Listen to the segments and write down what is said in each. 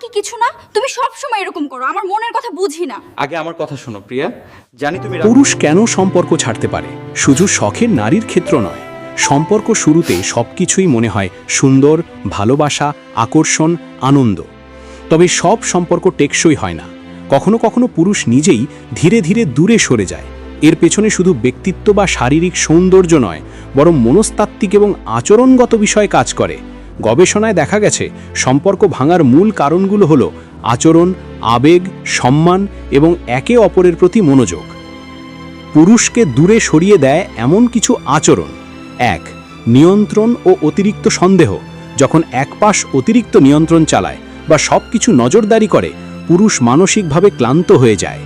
কি কিছু না? তুমি সব সময় এরকম করো আমার মনের কথা বুঝি না। আগে আমার কথা শোনো প্রিয়া। জানি তুমি রাগ- পুরুষ কেন সম্পর্ক ছাড়তে পারে? শুধু শখের নারীর ক্ষেত্র নয়। সম্পর্ক শুরুতে সবকিছুই মনে হয় সুন্দর ভালোবাসা আকর্ষণ আনন্দ। তবে সব সম্পর্ক টেকসই হয় না। কখনো কখনো পুরুষ নিজেই ধীরে ধীরে দূরে সরে যায়। এর পেছনে শুধু ব্যক্তিত্ব বা শারীরিক সৌন্দর্য নয় বরং মনস্তাত্ত্বিক এবং আচরণগত বিষয় কাজ করে। গবেষণায় দেখা গেছে, সম্পর্ক ভাঙার মূল কারণগুলো হলো আচরণ, আবেগ, সম্মান এবং একে অপরের প্রতি মনোযোগ। পুরুষকে দূরে সরিয়ে দেয় এমন কিছু আচরণ। এক, নিয়ন্ত্রণ ও অতিরিক্ত সন্দেহ। যখন এক পাশ অতিরিক্ত নিয়ন্ত্রণ চালায় বা সব কিছু নজরদারি করে, পুরুষ মানসিকভাবে ক্লান্ত হয়ে যায়।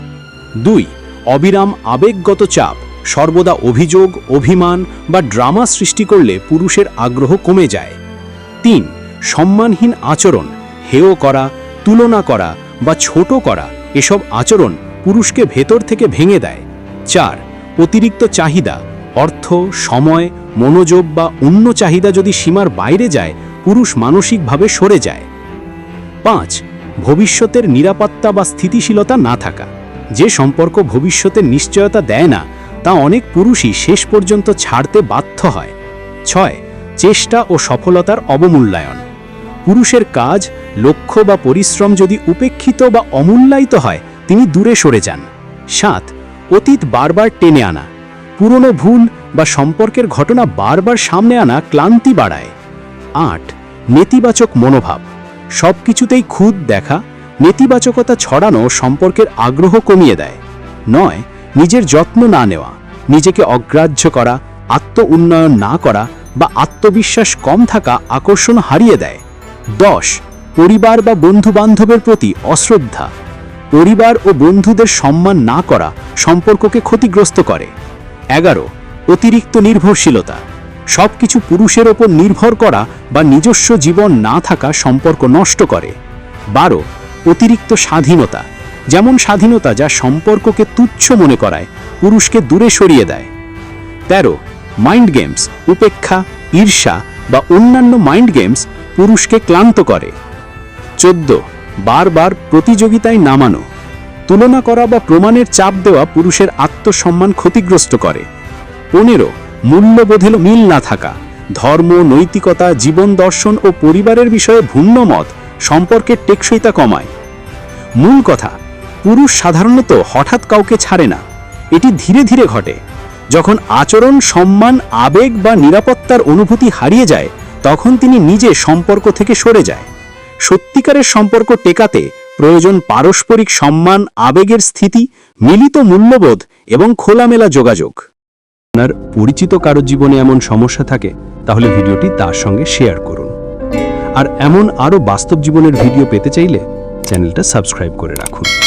দুই, অবিরাম আবেগগত চাপ। সর্বদা অভিযোগ, অভিমান বা ড্রামা সৃষ্টি করলে পুরুষের আগ্রহ কমে যায়। তিন, সম্মানহীন আচরণ, হেয় করা, তুলনা করা বা ছোট করা, এসব আচরণ পুরুষকে ভেতর থেকে ভেঙে দেয়। চার, অতিরিক্ত চাহিদা, অর্থ, সময়, মনোযোগ বা অন্য চাহিদা যদি সীমার বাইরে যায়, পুরুষ মানসিকভাবে সরে যায়। পাঁচ, ভবিষ্যতের নিরাপত্তা বা স্থিতিশীলতা না থাকা। যে সম্পর্ক ভবিষ্যতের নিশ্চয়তা দেয় না, তা অনেক পুরুষই শেষ পর্যন্ত ছাড়তে বাধ্য হয়। ছয় চেষ্টা ও সফলতার অবমূল্যায়ন। পুরুষের কাজ, লক্ষ্য বা পরিশ্রম যদি উপেক্ষিত বা অমূল্যায়িত হয়, তিনি দূরে সরে যান। সাত, অতীত বারবার টেনে আনা। পুরনো ভুল বা সম্পর্কের ঘটনা বারবার সামনে আনা ক্লান্তি বাড়ায়। আট, নেতিবাচক মনোভাব। সব কিছুতেই খুদ দেখা, নেতিবাচকতা ছড়ানো সম্পর্কের আগ্রহ কমিয়ে দেয়। নয়, নিজের যত্ন না নেওয়া, নিজেকে অগ্রাহ্য করা আত্ম উন্নয়ন না করা বা আত্মবিশ্বাস কম থাকা আকর্ষণ হারিয়ে দেয়। দশ, পরিবার বা বন্ধু বান্ধবের প্রতি অশ্রদ্ধা। পরিবার ও বন্ধুদের সম্মান না করা সম্পর্ককে ক্ষতিগ্রস্ত করে। এগারো, অতিরিক্ত নির্ভরশীলতা। সবকিছু পুরুষের ওপর নির্ভর করা বা নিজস্ব জীবন না থাকা সম্পর্ক নষ্ট করে। বারো, অতিরিক্ত স্বাধীনতা। যেমন স্বাধীনতা যা সম্পর্ককে তুচ্ছ মনে করায়, পুরুষকে দূরে সরিয়ে দেয়। তেরো মাইন্ড গেমস, উপেক্ষা, ঈর্ষা বা অন্যান্য মাইন্ড গেমস পুরুষকে ক্লান্ত করে। চোদ্দ, বারবার প্রতিযোগিতায় নামানো। তুলনা করা বা প্রমাণের চাপ দেওয়া পুরুষের আত্মসম্মান ক্ষতিগ্রস্ত করে। পনেরো মূল্যবোধের মিল না থাকা। ধর্ম, নৈতিকতা, জীবন দর্শন ও পরিবারের বিষয়ে ভিন্ন মত সম্পর্কের টেকসইতা কমায়। মূল কথা, পুরুষ সাধারণত হঠাৎ কাউকে ছাড়ে না। এটি ধীরে ধীরে ঘটে। যখন আচরণ, সম্মান, আবেগ বা নিরাপত্তার অনুভূতি হারিয়ে যায়, তখন তিনি নিজে সম্পর্ক থেকে সরে যায়। সত্যিকারের সম্পর্ক টেকাতে প্রয়োজন পারস্পরিক সম্মান, আবেগের স্থিতি, মিলিত মূল্যবোধ এবং খোলামেলা যোগাযোগ। আপনার পরিচিত কারও জীবনে এমন সমস্যা থাকে, তাহলে ভিডিওটি তার সঙ্গে শেয়ার করুন। আর এমন আরও বাস্তব জীবনের ভিডিও পেতে চাইলে চ্যানেলটা সাবস্ক্রাইব করে রাখুন।